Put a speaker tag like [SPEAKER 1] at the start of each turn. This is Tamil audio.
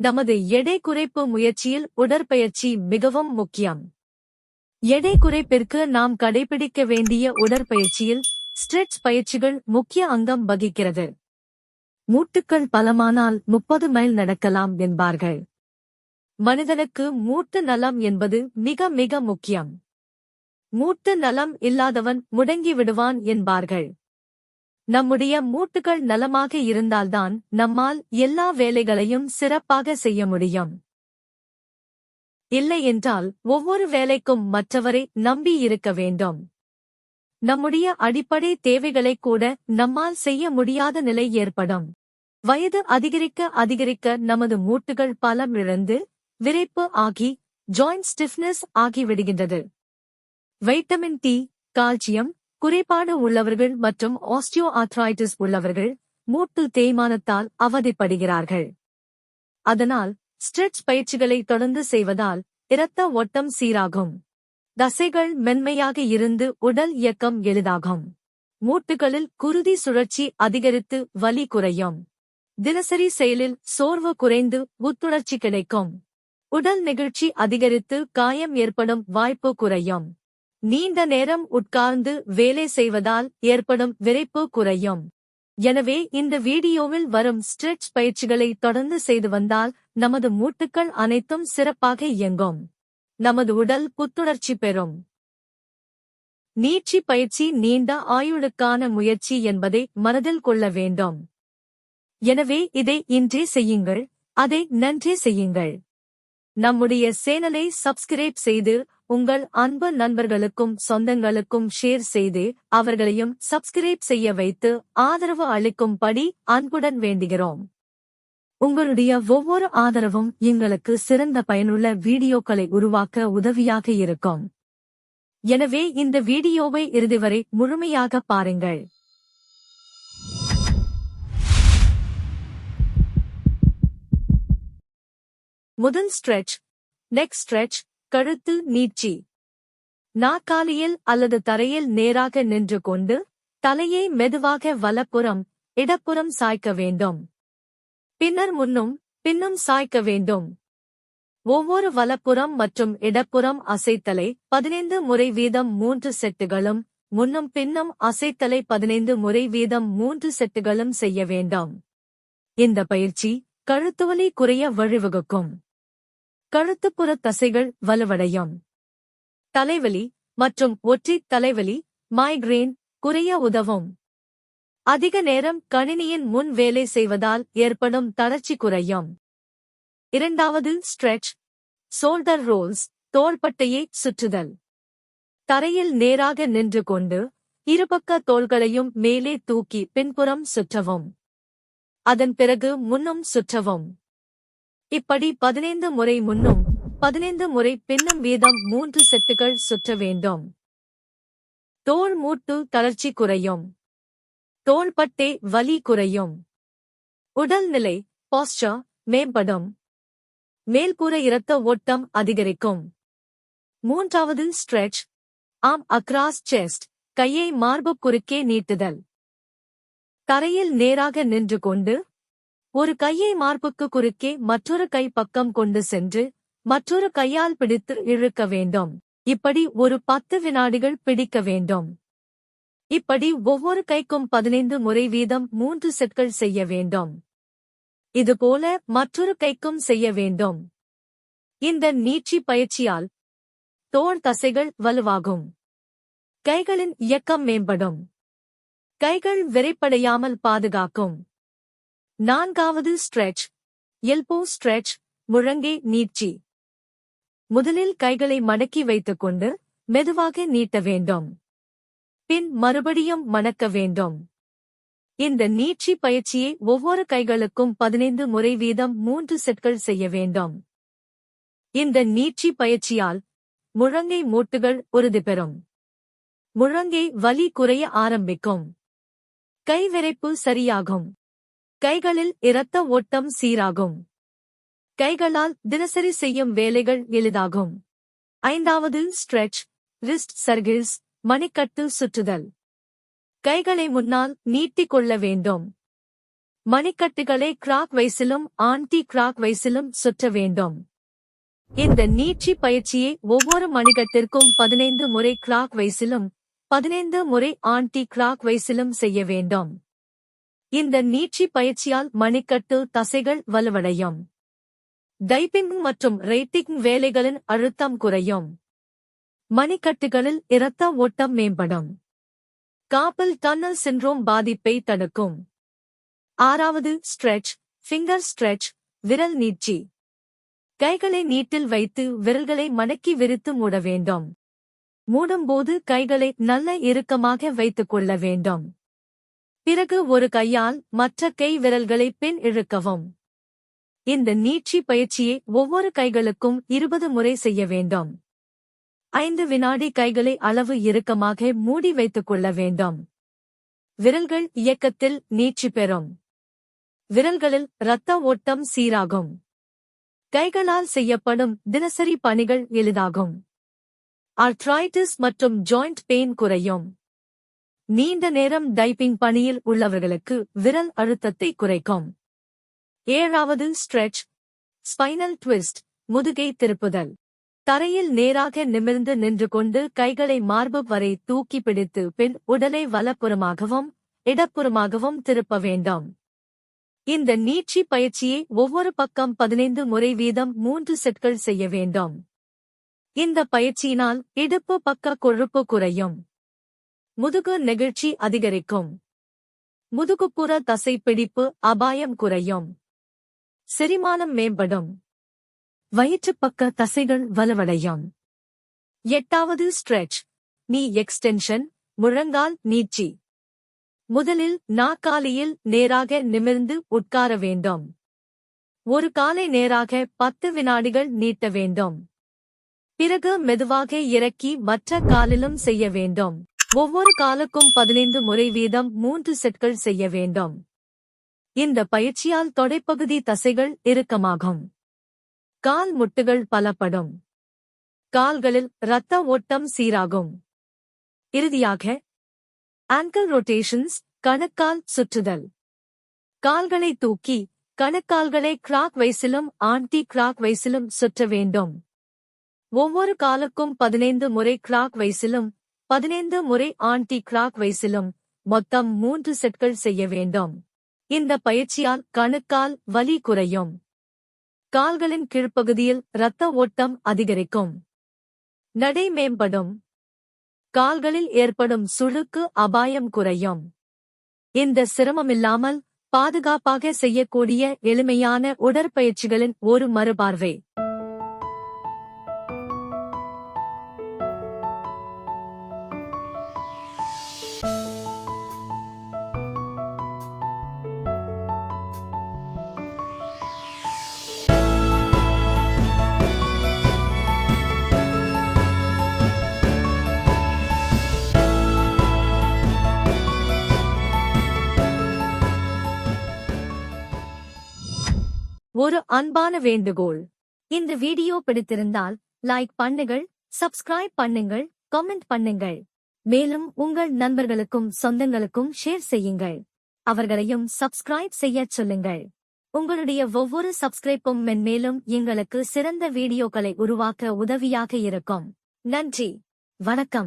[SPEAKER 1] நமது எடை குறைப்பு முயற்சியில் உடற்பயிற்சி மிகவும் முக்கியம். எடை குறைப்பிற்கு நாம் கடைபிடிக்க வேண்டிய உடற்பயிற்சியில் ஸ்ட்ரெச் பயிற்சிகள் முக்கிய அங்கம் வகிக்கிறது. மூட்டுக்கள் பலமானால் முப்பது மைல் நடக்கலாம் என்பார்கள். மனிதனுக்கு மூட்டு நலம் என்பது மிக மிக முக்கியம். மூட்டு நலம் இல்லாதவன் முடங்கி விடுவான் என்பார்கள். நம்முடைய மூட்டுகள் நலமாக இருந்தால்தான் நம்மால் எல்லா வேலைகளையும் சிறப்பாக செய்ய முடியும். இல்லை என்றால் ஒவ்வொரு வேலைக்கும் மற்றவரை நம்பி இருக்க வேண்டும். நம்முடைய அடிப்படை தேவைகளை கூட நம்மால் செய்ய முடியாத நிலை ஏற்படும். வயது அதிகரிக்க அதிகரிக்க நமது மூட்டுகள் பலம் இழந்து விரைப்பு ஆகி ஜாயிண்ட் ஸ்டிஃப்னஸ் ஆகிவிடுகின்றது. வைட்டமின் டி கால்சியம் குறைபாடு உள்ளவர்கள் மற்றும் ஆஸ்டியோ ஆர்த்ரைட்டிஸ் உள்ளவர்கள் மூட்டு தேய்மானத்தால் அவதிப்படுகிறார்கள். அதனால் ஸ்ட்ரெச் பயிற்சிகளை தொடர்ந்து செய்வதால் இரத்த ஓட்டம் சீராகும். தசைகள் மென்மையாக இருந்து உடல் இயக்கம் எளிதாகும். மூட்டுகளில் குருதி சுழற்சி அதிகரித்து வலி குறையும். தினசரி செயலில் சோர்வு குறைந்து புத்துணர்ச்சி கிடைக்கும். உடல் நெகிழ்ச்சி அதிகரித்து காயம் ஏற்படும் வாய்ப்பு குறையும். நீண்ட நேரம் உட்கார்ந்து வேலை செய்வதால் ஏற்படும் விரைப்பு குறையும். எனவே இந்த வீடியோவில் வரும் ஸ்ட்ரெச் பயிற்சிகளை தொடர்ந்து செய்து வந்தால் நமது மூட்டுக்கள் அனைத்தும் சிறப்பாக இயங்கும். நமது உடல் புத்துணர்ச்சி பெறும். நீட்சி பயிற்சி நீண்ட ஆயுளுக்கான முயற்சி என்பதை மனதில் கொள்ள வேண்டும். எனவே இதை இன்றே செய்யுங்கள் அதை நன்றே செய்யுங்கள். நம்முடைய சேனலை சப்ஸ்கிரைப் செய்து உங்கள் அன்பு நண்பர்களுக்கும் சொந்தங்களுக்கும் ஷேர் செய்து அவர்களையும் சப்ஸ்கிரைப் செய்ய வைத்து ஆதரவு அளிக்கும்படி அன்புடன் வேண்டுகிறோம். உங்களுடைய ஒவ்வொரு ஆதரவும் எங்களுக்கு சிறந்த பயனுள்ள வீடியோக்களை உருவாக்க உதவியாக இருக்கும். எனவே இந்த வீடியோவை இறுதி வரை முழுமையாக பாருங்கள். முதல் ஸ்ட்ரெச் நெக் ஸ்ட்ரெச் கழுத்து நீட்சி. நாக்காலியில் அல்லது தரையில் நேராக நின்று கொண்டு தலையை மெதுவாக வலப்புறம் இடப்புறம் சாய்க்க வேண்டும். பின்னர் முன்னும் பின்னும் சாய்க்க வேண்டும். ஒவ்வொரு வலப்புறம் மற்றும் இடப்புறம் அசைத்தலை பதினைந்து முறை வீதம் மூன்று செட்டுகளும் முன்னும் பின்னும் அசைத்தலை பதினைந்து முறை வீதம் மூன்று செட்டுகளும் செய்ய வேண்டும். இந்த பயிற்சி கழுத்துவலி குறைய வழிவகுக்கும். கழுத்துப்புற தசைகள் வலுவடையும். தலைவலி மற்றும் ஒற்றை தலைவலி மைக்ரேன் குறைய உதவும். அதிக நேரம் கணினியின் முன் வேலை செய்வதால் ஏற்படும் தளர்ச்சி குறையும். இரண்டாவது ஸ்ட்ரெச் சோல்டர் ரோல்ஸ் தோள்பட்டையை சுற்றுதல். தரையில் நேராக நின்று கொண்டு இருபக்க தோள்களையும் மேலே தூக்கி பின்புறம் சுற்றவும். அதன் பிறகு முன்னும் சுற்றவும். இப்படி பதினைந்து முறை முன்னும் பதினைந்து முறை பின்னும் வீதம் மூன்று செட்டுகள் சுற்ற வேண்டும். தோள் மூட்டு தளர்ச்சி குறையும். தோள்பட்டை வலி குறையும். உடல்நிலை பாஸ்டர் மேம்படும். மேல்புற இரத்த ஓட்டம் அதிகரிக்கும். மூன்றாவது ஸ்ட்ரெச் ஆம் அக்ராஸ் செஸ்ட் கையை மார்பு குறுக்கே நீட்டுதல். தரையில் நேராக நின்று கொண்டு ஒரு கையை மார்புக்கு குறுக்கே மற்றொரு கை பக்கம் கொண்டு சென்று மற்றொரு கையால் பிடித்து இழுக்க வேண்டும். இப்படி ஒரு பத்து வினாடிகள் பிடிக்க வேண்டும். இப்படி ஒவ்வொரு கைக்கும் பதினைந்து முறை வீதம் மூன்று செட்கள் செய்ய வேண்டும். இதுபோல மற்றொரு கைக்கும் செய்ய வேண்டும். இந்த நீட்சி பயிற்சியால் தோல் தசைகள் வலுவாகும். கைகளின் இயக்கம் மேம்படும். கைகள் விரைப்படையாமல் பாதுகாக்கும். நான்காவது ஸ்ட்ரெச். எல்போ ஸ்ட்ரெச் முழங்கை நீட்சி. முதலில் கைகளை மடக்கி வைத்துக்கொண்டு மெதுவாக நீட்ட வேண்டும். பின் மறுபடியும் மணக்க வேண்டும். இந்த நீட்சி பயிற்சியை ஒவ்வொரு கைகளுக்கும் பதினைந்து முறை வீதம் மூன்று செட்கள் செய்ய வேண்டும். இந்த நீட்சி பயிற்சியால் முழங்கை மூட்டுகள் உறுதி பெறும். முழங்கை வலி குறைய ஆரம்பிக்கும். கைவிரைப்பு சரியாகும். கைகளில் இரத்த ஓட்டம் சீராகும். கைகளால் தினசரி செய்யும் வேலைகள் எளிதாகும். ஐந்தாவது ஸ்ட்ரெச் ரிஸ்ட் சர்கிள்ஸ் மணிக்கட்டு சுற்றுதல். கைகளை முன்னால் நீட்டிக் கொள்ள வேண்டும். மணிக்கட்டுகளை கிராக் வைஸிலும் ஆன்டி கிராக் வைஸிலும் சுற்ற வேண்டும். இந்த நீட்சி பயிற்சியை ஒவ்வொரு மணிக்கட்டிற்கும் பதினைந்து முறை கிளாக் வைஸிலும் பதினைந்து முறை ஆன்டி கிளாக் வைஸிலும் செய்ய வேண்டும். இந்த நீட்சி பயிற்சியால் மணிக்கட்டு தசைகள் வலுவடையும். டைப்பிங் மற்றும் ரேட்டிங் வேலைகளின் அழுத்தம் குறையும். மணிக்கட்டுகளில் இரத்த ஓட்டம் மேம்படும். காப்பல் டன்னல் சின்ரோம் பாதிப்பை தடுக்கும். ஆறாவது ஸ்ட்ரெச் ஃபிங்கர் ஸ்ட்ரெச் விரல் நீட்சி. கைகளை நீட்டில் வைத்து விரல்களை மடக்கி விரித்து மூட வேண்டும். மூடும்போது கைகளை நல்ல இறுக்கமாக வைத்துக் கொள்ள வேண்டும். பிறகு ஒரு கையால் மற்ற கை விரல்களை பின் இழுக்கவும். இந்த நீட்சி பயிற்சியை ஒவ்வொரு கைகளுக்கும் இருபது முறை செய்ய வேண்டும். ஐந்து வினாடி கைகளை அளவு இறுக்கமாக மூடி வைத்துக் கொள்ள வேண்டும். விரல்கள் இயக்கத்தில் நீட்சி பெறும். விரல்களில் இரத்த ஓட்டம் சீராகும். கைகளால் செய்யப்படும் தினசரி பணிகள் எளிதாகும். ஆர்த்ராய்டிஸ் மற்றும் ஜாயிண்ட் பெயின் குறையும். நீண்ட நேரம் டைப்பிங் பணியில் உள்ளவர்களுக்கு விரல் அழுத்தத்தை குறைக்கும். ஏழாவது ஸ்ட்ரெச் ஸ்பைனல் ட்விஸ்ட் முதுகை திருப்புதல். தரையில் நேராக நிமிர்ந்து நின்று கொண்டு கைகளை மார்பு வரை தூக்கி பிடித்து பின் உடலை வலப்புறமாகவும் இடப்புறமாகவும் திருப்ப வேண்டும். இந்த நீட்சி பயிற்சியை ஒவ்வொரு பக்கம் பதினைந்து முறை வீதம் மூன்று செட்கள் செய்ய வேண்டும். இந்த பயிற்சியினால் இடுப்பு பக்க கொழுப்பு குறையும். முதுகு நெகிழ்ச்சி அதிகரிக்கும். முதுகுப்புற தசைப்பிடிப்பு அபாயம் குறையும். செரிமானம் மேம்படும். வயிற்றுப்பக்க தசைகள் வலுவடையும். எட்டாவது ஸ்ட்ரெச். நீ எக்ஸ்டென்ஷன் முழங்கால் நீட்சி முதலில் நாக்காலியில் நேராக நிமிர்ந்து உட்கார வேண்டும். ஒரு காலை நேராக பத்து வினாடிகள் நீட்ட வேண்டும். பிறகு மெதுவாக இறக்கி மற்ற காலிலும் செய்ய வேண்டும். ஒவ்வொரு காலுக்கும் பதினைந்து முறை வீதம் மூன்று செட்கள் செய்ய வேண்டும். இந்த பயிற்சியால் தொடைப்பகுதி தசைகள் இறுக்கமாகும். கால் முட்டுகள் பலப்படும். கால்களில் இரத்த ஓட்டம் சீராகும். இறுதியாக ஆங்கிள் ரொட்டேஷன்ஸ் கணக்கால் சுற்றுதல். கால்களை தூக்கி கணக்கால்களை கிராக் வைஸிலும் ஆன்டி கிராக் வைஸிலும் சுற்ற வேண்டும். ஒவ்வொரு காலுக்கும் பதினைந்து முறை கிளாக் வைஸிலும் பதினைந்து முறை ஆன்டி கிளாக் வைஸிலும் மொத்தம் மூன்று செட்கள் செய்ய வேண்டும். இந்த பயிற்சியால் கணுக்கால் வலி குறையும். கால்களின் கீழ்ப்பகுதியில் இரத்த ஓட்டம் அதிகரிக்கும். நடை மேம்படும். கால்களில் ஏற்படும் சுழுக்கு அபாயம் குறையும். இந்த சிரமமில்லாமல் பாதுகாப்பாக செய்யக்கூடிய எளிமையான உடற்பயிற்சிகளின் ஒரு மறுபார்வை. ஒரு அன்பான வேண்டுகோள். இந்த வீடியோ பிடித்திருந்தால் லைக் பண்ணுங்கள் சப்ஸ்கிரைப் பண்ணுங்கள் கமெண்ட் பண்ணுங்கள். மேலும் உங்கள் நண்பர்களுக்கும் சொந்தங்களுக்கும் ஷேர் செய்யுங்கள். அவர்களையும் சப்ஸ்கிரைப் செய்யச் சொல்லுங்கள். உங்களுடைய ஒவ்வொரு சப்ஸ்கிரைப்பும் மென்மேலும் எங்களுக்கு சிறந்த வீடியோக்களை உருவாக்க உதவியாக இருக்கும். நன்றி. வணக்கம்.